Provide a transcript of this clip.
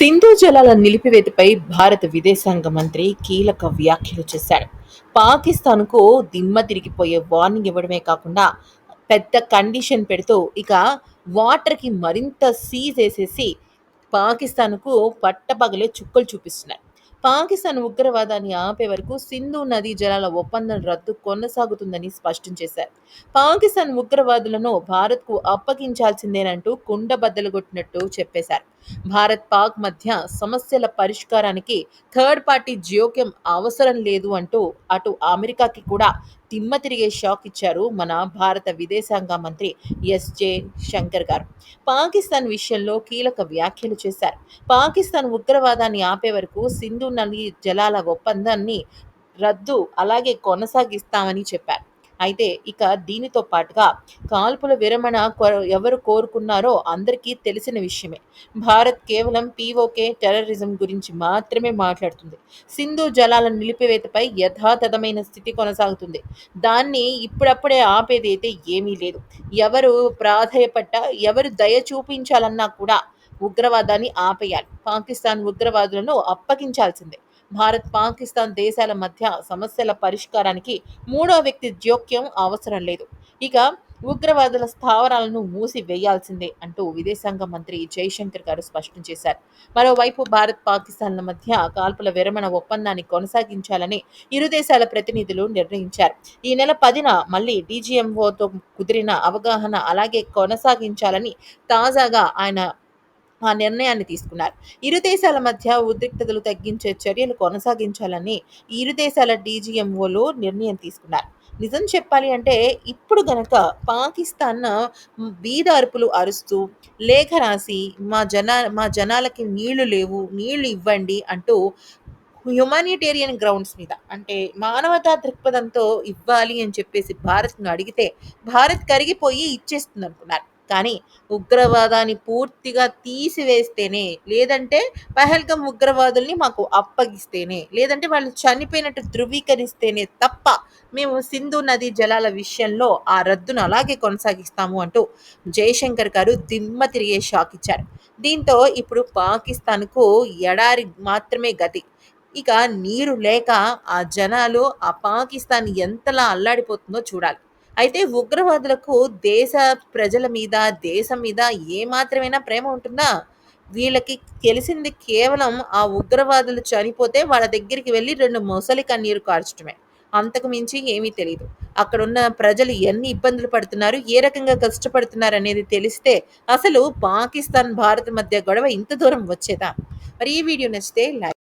సింధు జలాల నిలిపివేతపై భారత విదేశాంగ మంత్రి కీలక వ్యాఖ్యలు చేశాడు పాకిస్తాన్కు దిమ్మ తిరిగిపోయే వార్నింగ్ ఇవ్వడమే కాకుండా పెద్ద కండిషన్ పెడుతూ ఇక వాటర్కి మరింత సీజ్ వేసేసి పాకిస్తాన్కు పట్టపగలే చుక్కలు చూపిస్తున్నారు పాకిస్తాన్ ఉగ్రవాదాన్ని ఆపే వరకు సింధు నదీ జలాల ఒప్పందం రద్దు కొనసాగుతుందని స్పష్టం చేశారు. పాకిస్తాన్ ఉగ్రవాదులను భారత్కు అప్పగించాల్సిందేనంటూ కుండబద్దలు కొట్టినట్టు చెప్పేశారు. భారత్ పాక్ మధ్య సమస్యల పరిష్కారానికి థర్డ్ పార్టీ జోక్యం అవసరం లేదు అంటూ అటు అమెరికాకి కూడా తిమ్మ తిరిగే షాక్ ఇచ్చారు మన భారత విదేశాంగ మంత్రి ఎస్ జే శంకర్ గారు. పాకిస్తాన్ విషయంలో కీలక వ్యాఖ్యలు చేశారు. పాకిస్తాన్ ఉగ్రవాదాన్ని ఆపే వరకు సింధు నది జలాల ఒప్పందాన్ని రద్దు అలాగే కొనసాగిస్తామని చెప్పారు. అయితే ఇక దీనితో పాటుగా కాల్పుల విరమణ ఎవరు కోరుకున్నారో అందరికీ తెలిసిన విషయమే. భారత్ కేవలం పీఓకే టెర్రరిజం గురించి మాత్రమే మాట్లాడుతుంది. సింధు జలాల నిలిపివేతపై యథాతథమైన స్థితి కొనసాగుతుంది. దాన్ని ఇప్పుడప్పుడే ఆపేది అయితే ఏమీ లేదు. ఎవరు ప్రాధేయపట్ట ఎవరు దయ చూపించాలన్నా కూడా ఉగ్రవాదాన్ని ఆపేయాలి. పాకిస్తాన్ ఉగ్రవాదులను అప్పగించాల్సిందే. భారత్ పాకిస్తాన్ దేశాల మధ్య సమస్యల పరిష్కారానికి మూడో వ్యక్తి జోక్యం అవసరం లేదు. ఇక ఉగ్రవాదుల స్థావరాలను మూసివేయాల్సిందే అంటూ విదేశాంగ మంత్రి జైశంకర్ గారు స్పష్టం చేశారు. మరోవైపు భారత్ పాకిస్తాన్ల మధ్య కాల్పుల విరమణ ఒప్పందాన్ని కొనసాగించాలని ఇరు దేశాల ప్రతినిధులు నిర్ణయించారు. ఈ నెల పదిన మళ్ళీ డీజీఎంఓతో కుదిరిన అవగాహన అలాగే కొనసాగించాలని తాజాగా ఆయన ఆ నిర్ణయాన్ని తీసుకున్నారు. ఇరు దేశాల మధ్య ఉద్రిక్తతలు తగ్గించే చర్యలు కొనసాగించాలని ఇరు దేశాల డీజీఎంఓలు నిర్ణయం తీసుకున్నారు. నిజం చెప్పాలి అంటే ఇప్పుడు గనక పాకిస్తాన్ బీదార్పులు అరుస్తూ లేఖ రాసి మా జన మా జనాలకి నీళ్ళు లేవు నీళ్ళు ఇవ్వండి అంటూ హ్యుమానిటేరియన్ గ్రౌండ్స్ మీద అంటే మానవతా దృక్పథంతో ఇవ్వాలి అని చెప్పేసి భారత్ను అడిగితే భారత్ కరిగిపోయి ఇచ్చేస్తుంది అనుకున్నారు కానీ ఉగ్రవాదాన్ని పూర్తిగా తీసివేస్తేనే లేదంటే పహల్గం ఉగ్రవాదుల్ని మాకు అప్పగిస్తేనే లేదంటే వాళ్ళు చనిపోయినట్టు ధృవీకరిస్తేనే తప్ప మేము సింధు నది జలాల విషయంలో ఆ రద్దును అలాగే కొనసాగిస్తాము అంటూ జయశంకర్ గారు దిమ్మ తిరిగే షాక్ ఇచ్చారు. దీంతో ఇప్పుడు పాకిస్తాన్కు ఎడారి మాత్రమే గతి. ఇక నీరు లేక ఆ జనాలు ఆ పాకిస్తాన్ ఎంతలా అల్లాడిపోతుందో చూడాలి. అయితే ఉగ్రవాదులకు దేశ ప్రజల మీద దేశం మీద ఏ ప్రేమ ఉంటుందా? వీళ్ళకి తెలిసింది కేవలం ఆ ఉగ్రవాదులు చనిపోతే వాళ్ళ దగ్గరికి వెళ్ళి రెండు మొసలి కన్నీరు కార్చడమే అంతకు మించి ఏమీ తెలియదు అక్కడున్న ప్రజలు ఎన్ని ఇబ్బందులు పడుతున్నారు ఏ రకంగా కష్టపడుతున్నారు అనేది తెలిస్తే అసలు పాకిస్తాన్ భారత్ మధ్య గొడవ ఇంత దూరం వచ్చేదా? మరి ఈ వీడియో నచ్చితే లైక్